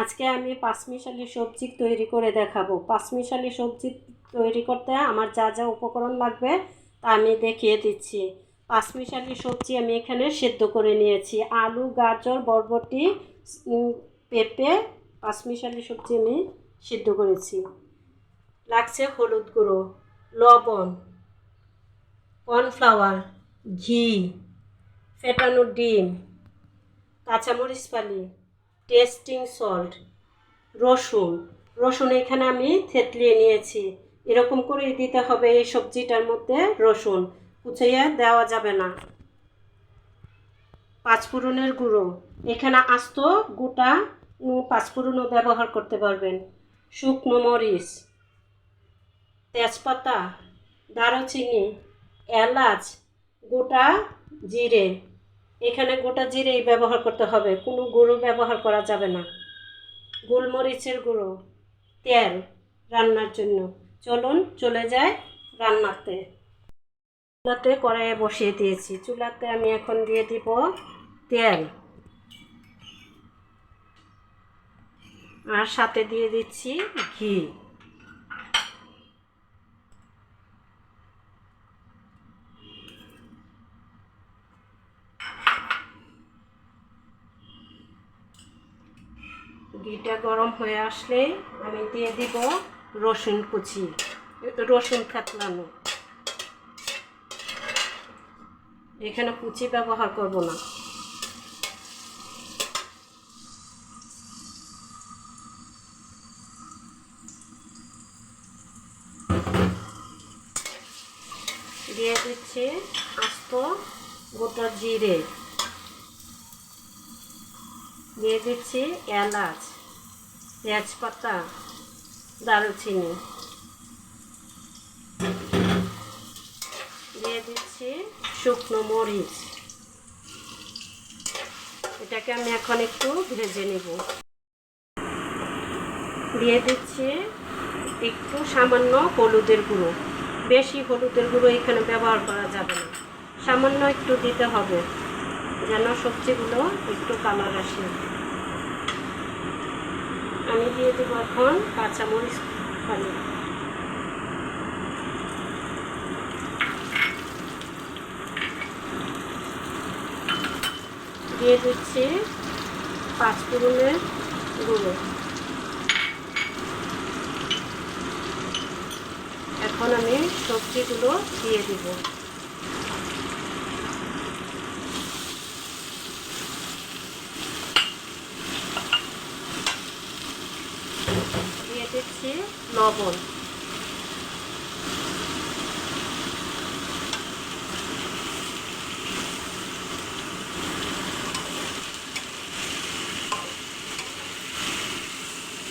আজকে আমি পাঁচমিশালি সবজি তৈরি করে দেখাবো। পাঁচমিশালি সবজি তৈরি করতে আমার যা যা উপকরণ লাগবে তা আমি দেখিয়ে দিচ্ছি। পাঁচমিশালি সবজি আমি এখানে সেদ্ধ করে নিয়েছি। আলু, গাজর, বরবটি পেঁপে পাঁচমিশালি সবজি আমি সিদ্ধ করেছি। লাগছে হলুদ গুঁড়ো, লবণ, কর্নফ্লাওয়ার, ঘি, ফেটানো ডিম, কাঁচামরিচ ফালি টেস্টিং সল্ট, রসুন। রসুন এখানে আমি থেতলিয়ে নিয়েছি। এরকম করেই দিতে হবে এই সবজিটার মধ্যে রসুন। কুচাইয়া দেওয়া যাবে না। পাঁচফোড়নের গুঁড়ো। এখানে আস্ত গোটা পাঁচফোড়নও ব্যবহার করতে পারবেন। শুকনো মরিচ, তেজপাতা, দারুচিনি, এলাচ, গোটা জিরে। এখানে গোটা জিরেই ব্যবহার করতে হবে, কোনো গুঁড়ো ব্যবহার করা যাবে না। গোলমরিচের গুঁড়ো, তেল রান্নার জন্য। চলুন চলে যায় রান্নাতে। চুলাতে কড়াইয়ে বসিয়ে দিয়েছি। চুলাতে আমি এখন দিয়ে দিব তেল। আর সাথে দিয়ে দিচ্ছি ঘি। ঘিটা গরম হয়ে আসলে আমি দিয়ে দিব রসুন কুচি, রসুন থেতলানো এখানে কুচি ব্যবহার করব না। দিয়ে দিচ্ছি আস্ত গোটা জিরে। দিয়ে দিচ্ছি এলাচ। তেজপাতা, দারুচিনি। দিয়ে দিচ্ছি শুকনো মরিচ। এটাকে আমি এখন একটু ভেজে নেব। দিয়ে দিচ্ছি একটু সামান্য হলুদের গুঁড়ো। বেশি হলুদের গুঁড়ো এখানে ব্যবহার করা যাবে না। সামান্য একটু দিতে হবে, যেন সবজিগুলো একটু কালার আসে। আমি দিয়ে দেবো এখন কাঁচামরিচ ফালি দিয়ে দিচ্ছি পাঁচ পাঁচফোড়নের গুঁড়ো। এখন আমি সবজিগুলো দিয়ে দিব দিয়ে দিচ্ছি লবণ।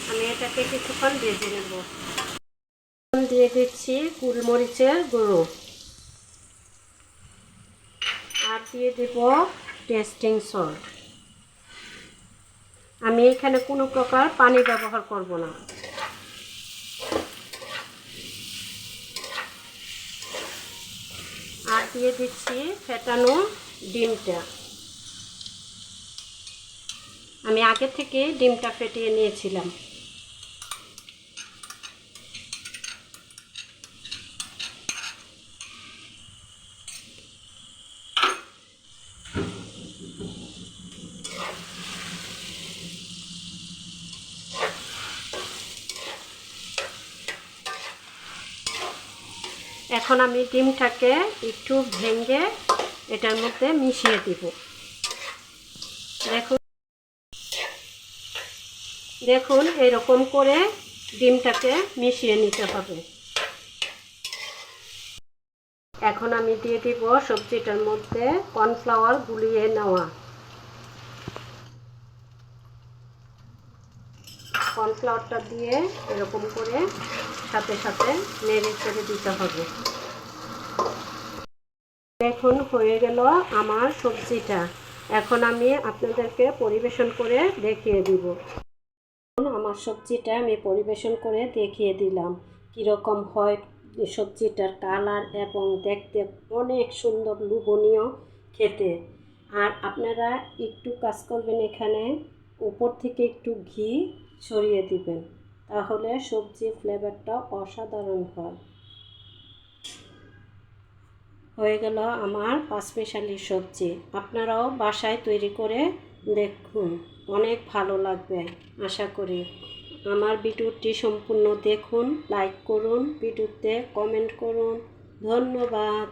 আমি এটাকে কিছুক্ষণ ভেজে নেব। দিয়ে দিচ্ছি গোলমরিচের গুঁড়ো। আর দিয়ে দেব টেস্টিং সল্ট। আমি এখানে কোনো প্রকার পানি ব্যবহার করব না আর দিয়ে দিচ্ছি ফেটানো ডিমটা। আমি আগে থেকে ডিমটা ফেটিয়ে নিয়েছিলাম। এখন আমি ডিমটাকে একটু ভেঙে এটার মধ্যে মিশিয়ে দিব। দেখুন। দেখুন, এরকম করে ডিমটাকে মিশিয়ে নিতে হবে। এখন আমি দিয়ে দিব সবজিটার মধ্যে কর্নফ্লাওয়ার গুলিয়ে নেওয়া। কর্নফ্লাওয়ারটা দিয়ে এরকম করে সাথে সাথে নেড়ে চেড়ে দিতে হবে। দেখুন হয়ে গেল আমার সবজিটা। এখন আমি আপনাদেরকে পরিবেশন করে দেখিয়ে দিব। আমার সবজিটা আমি পরিবেশন করে দেখিয়ে দিলাম। কীরকম হয় সবজিটার কালার এবং দেখতে অনেক সুন্দর, লোভনীয় খেতে। আর আপনারা একটু কাজ করবেন এখানে। উপর থেকে একটু ঘি ছড়িয়ে দিবেন, তাহলে সবজির ফ্লেভারটা অসাধারণ হয়। হয়ে গেল আমার পাঁচমিশালি সবজি। আপনারাও বাসায় তৈরি করে দেখুন, অনেক ভালো লাগবে, আশা করি। আমার ভিডিওটি সম্পূর্ণ দেখুন, লাইক করুন, ভিডিওতে কমেন্ট করুন। ধন্যবাদ।